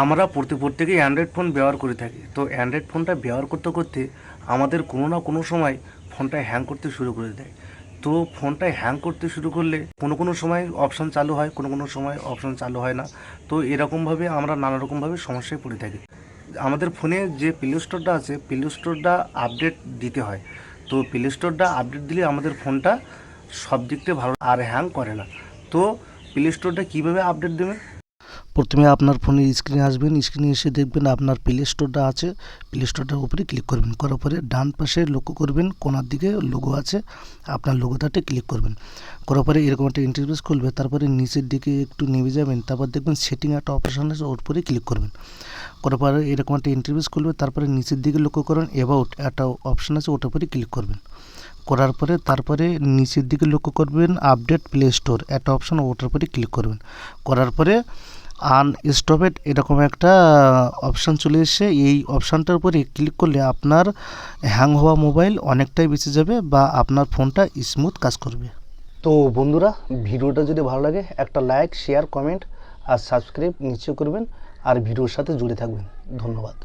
আমরা প্রতি প্রত্যেকেই অ্যান্ড্রয়েড ফোন ব্যবহার করে থাকি। তো অ্যান্ড্রয়েড ফোনটা ব্যবহার করতে করতে আমাদের কোনো না কোনো সময় ফোনটা হ্যাং করতে শুরু করে দেয়। তো ফোনটা হ্যাং করতে শুরু করলে কোনো কোনো সময় অপশান চালু হয়, কোনো কোনো সময় অপশান চালু হয় না। তো এরকমভাবে আমরা নানা রকমভাবে সমস্যায় পড়ে থাকি। আমাদের ফোনে যে প্লে স্টোরটা আছে প্লে স্টোরটা আপডেট দিতে হয়। তো প্লে স্টোরটা আপডেট দিলে আমাদের ফোনটা সব দিক থেকে ভালো, আর হ্যাং করে না। তো প্লে স্টোরটা কীভাবে আপডেট দেবেন প্রথমে আপনার ফোনের স্ক্রিনে আসবেন স্ক্রিনে এসে দেখবেন আপনার প্লে স্টোরটা আছে। প্লে স্টোরটার উপরে ক্লিক করবেন। করার পরে ডান পাশে লক্ষ্য করবেন কোনার দিকে লোগো আছে। আপনার লোগোটাতে ক্লিক করবেন। করার পরে এরকম একটা ইন্টারফেস খুলবে, তারপরে নিচের দিকে একটু নেমে যাবেন, তারপর দেখবেন সেটিং একটা অপশান আছে ওর উপরে ক্লিক করবেন। করার পরে এরকম একটা ইন্টারফেস খুলবে, তারপরে নিচের দিকে লক্ষ্য করুন অ্যাবাউট একটা অপশান আছে, ওটার উপরে ক্লিক করবেন। করার পরে তারপরে নিচের দিকে লক্ষ্য করবেন আপডেট প্লে স্টোর একটা অপশান ওটার উপরে ক্লিক করবেন। করার পরে আনস্টপেড এরকম একটা অপশান চলে এসে এই অপশানটার উপরে ক্লিক করলে আপনার হ্যাং হওয়া মোবাইল অনেকটাই বেঁচে যাবে বা আপনার ফোনটা স্মুথ কাজ করবে। তো বন্ধুরা, ভিডিওটা যদি ভালো লাগে, একটা লাইক শেয়ার কমেন্ট আর সাবস্ক্রাইব নিশ্চয় করবেন। আর ভিডিওর সাথে জুড়ে থাকবেন। ধন্যবাদ।